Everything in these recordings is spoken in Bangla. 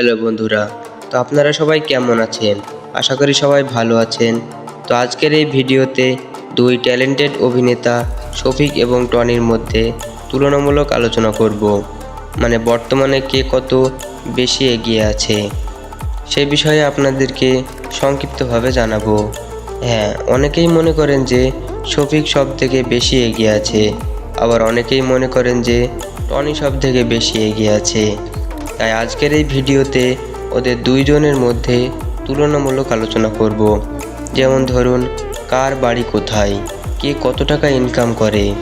হ্যালো বন্ধুরা, তো আপনারা সবাই কেমন আছেন? আশা করি সবাই ভালো আছেন। তো আজকের এই ভিডিওতে দুই ট্যালেন্টেড অভিনেতা শফিক এবং টনির মধ্যে তুলনামূলক আলোচনা করব। মানে বর্তমানে কে কত বেশি এগিয়ে আছে, সে বিষয়ে আপনাদেরকে সংক্ষিপ্তভাবে জানাব। হ্যাঁ অনেকেই মনে করেন যে শফিক সব থেকে বেশি এগিয়ে আছে, আবার অনেকেই মনে করেন যে টনি সব থেকে বেশি এগিয়ে আছে। তাই আজকের এই ভিডিওতে ওদের দুইজনের মধ্যে তুলনামূলক আলোচনা করব। যেমন ধরুন, কার বাড়ি কোথায়? কে কত টাকা ইনকাম করে?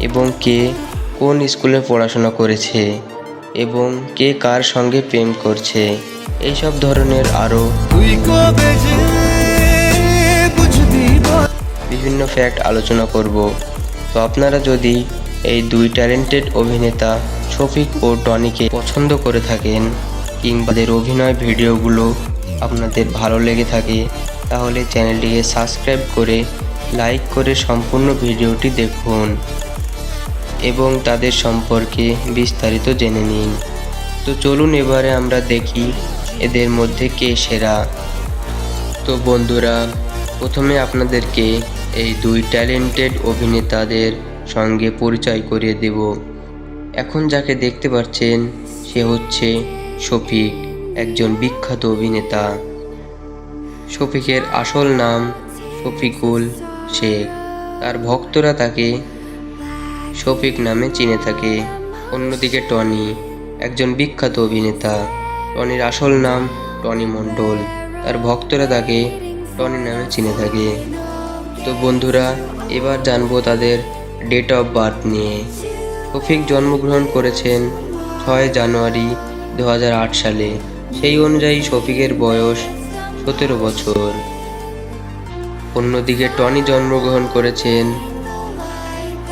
এবং কে কোন স্কুলে পড়াশোনা করেছে? এবং কে কার সঙ্গে প্রেম করছে? এইসব ধরনের আরও বিভিন্ন ফ্যাক্ট আলোচনা করব। তো আপনারা যদি এই দুই ট্যালেন্টেড অভিনেতা শফিক ও টনিকে পছন্দ করে থাকেন কিংবা তাদের অভিনয় ভিডিওগুলো আপনাদের ভালো লেগে থাকে, তাহলে চ্যানেলটিকে সাবস্ক্রাইব করে লাইক করে সম্পূর্ণ ভিডিওটি দেখুন এবং তাদের সম্পর্কে বিস্তারিত জেনে নিন। তো চলুন এবারে আমরা দেখি এদের মধ্যে কে সেরা। তো বন্ধুরা, প্রথমে আপনাদেরকে এই দুই ট্যালেন্টেড অভিনেতাদের সঙ্গে পরিচয় করিয়ে দেব। এখন যাকে দেখতে পাচ্ছেন, সে হচ্ছে শফিক, একজন বিখ্যাত অভিনেতা। শফিকের আসল নাম শফিকুল শেখ। তার ভক্তরা তাকে শফিক নামে চিনে থাকে। অন্যদিকে টনি, একজন বিখ্যাত অভিনেতা। টনির আসল নাম টনি মণ্ডল। তার ভক্তরা তাকে টনি নামে চিনে থাকে। তো বন্ধুরা, এবার জানব তাদের ডেট অফ বার্থ নিয়ে। শফিক জন্মগ্রহণ করেছেন ছয় জানুয়ারি দু হাজার আট সালে। সেই অনুযায়ী শফিকের বয়স সতেরো বছর। অন্যদিকে টনি জন্মগ্রহণ করেছেন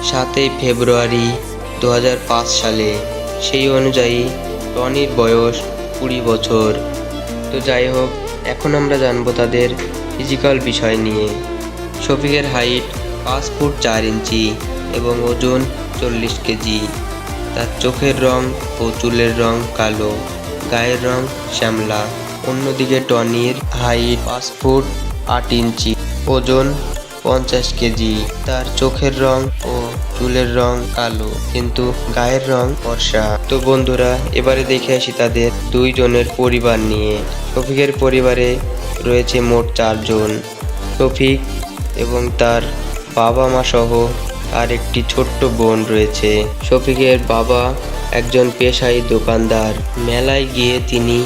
সাতই ফেব্রুয়ারি দু হাজার পাঁচ সালে। সেই অনুযায়ী টনির বয়স কুড়ি বছর। তো যাই হোক, এখন আমরা জানব তাদের ফিজিক্যাল বিষয় নিয়ে। শফিকের হাইট পাঁচ ফুট চার ইঞ্চি। এবং ওজন চল্লিশ কেজি। তার চোখের রং ও চুলের রং কালো, গায়ের রং শ্যামলা। অন্যদিকে টনির হাইট পাঁচ ফুট আট ইঞ্চি, ওজন পঞ্চাশ কেজি। তার চোখের রং ও চুলের রং কালো, কিন্তু গায়ের রং ফর্সা। তো বন্ধুরা, এবারে দেখে আসি তাদের দুইজনের পরিবার নিয়ে। শফিকের পরিবারে রয়েছে মোট চারজন। শফিক এবং তার বাবা মা সহ আর একটি ছোট্ট বোন রয়েছে। শফিকের বাবা একজন পেশাই দোকানদার। মেলায় গিয়ে তিনি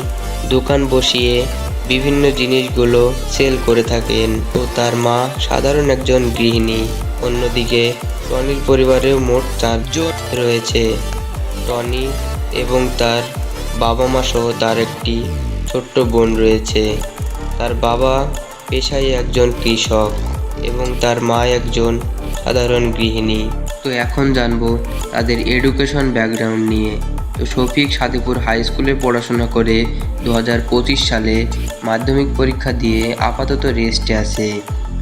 দোকান বসিয়ে বিভিন্ন জিনিসগুলো সেল করে থাকেন ও তার মা সাধারণ একজন গৃহিণী। অন্যদিকে টনির পরিবারেও মোট চারজন রয়েছে। টনি এবং তার বাবা মা সহ তার একটি ছোট্ট বোন রয়েছে। তার বাবা পেশায় একজন কৃষক। এবং তার মা একজন সাধারণ গৃহিণী। তো এখন জানব তাদের এডুকেশন ব্যাকগ্রাউন্ড নিয়ে। তো শফিক সাদিপুর হাই স্কুলে পড়াশোনা করে দু হাজার পঁচিশ সালে মাধ্যমিক পরীক্ষা দিয়ে আপাতত রেস্টে আছে।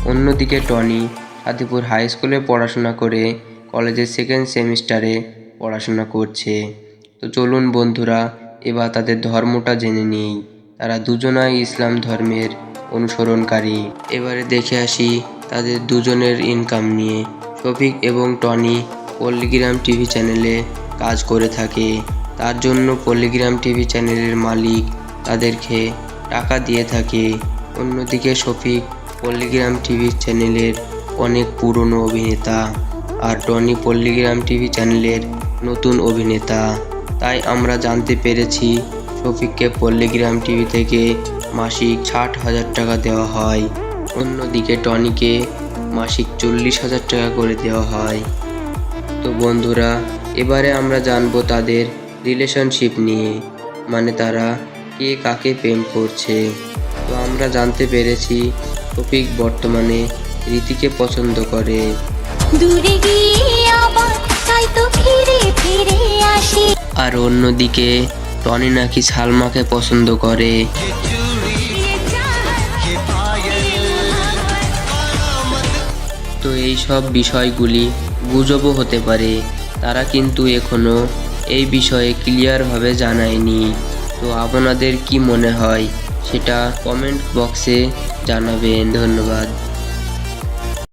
অন্যদিকে টনি সাদিপুর হাই স্কুলে পড়াশোনা করে কলেজের সেকেন্ড সেমিস্টারে পড়াশোনা করছে। তো চলুন বন্ধুরা, এবার তাদের ধর্মটা জেনে নিই। তারা দুজনাই ইসলাম ধর্মের অনুসরণকারী। এবারে দেখে আসি তাদের দুজনের ইনকাম নিয়ে শফিক এবং টনি পল্লিগ্রাম টিভি চ্যানেলে কাজ করে থাকে। তার জন্য পল্লিগ্রাম টিভি চ্যানেলের মালিক তাদেরকে টাকা দিয়ে থাকে। অন্যদিকে শফিক পল্লিগ্রাম টিভি চ্যানেলের অনেক পুরনো অভিনেতা আর টনি পল্লিগ্রাম টিভি চ্যানেলের নতুন অভিনেতা। তাই আমরা জানতে পেরেছি শফিককে পল্লিগ্রাম টিভি থেকে মাসিক ষাট হাজার টাকা দেওয়া হয়। অন্যদিকে টনিকে মাসিক চল্লিশ হাজার টাকা করে দেওয়া হয়। তো বন্ধুরা এবারে আমরা জানব তাদের রিলেশনশিপ নিয়ে মানে তারা কে কাকে প্রেম করছে। তো আমরা জানতে পেরেছি টপিক বর্তমানে রীতিকে পছন্দ করে। দূরে গিয়ে আবার তাই তো ফিরে ফিরে আসি। আর অন্যদিকে টনি নাকি সালমাকে পছন্দ করে। এই সব বিষয়গুলি গুজবও হতে পারে। তারা কিন্তু এখনও এই বিষয়ে ক্লিয়ারভাবে জানায়নি। তো আপনাদের কি মনে হয়, সেটা কমেন্ট বক্সে জানাবেন। ধন্যবাদ।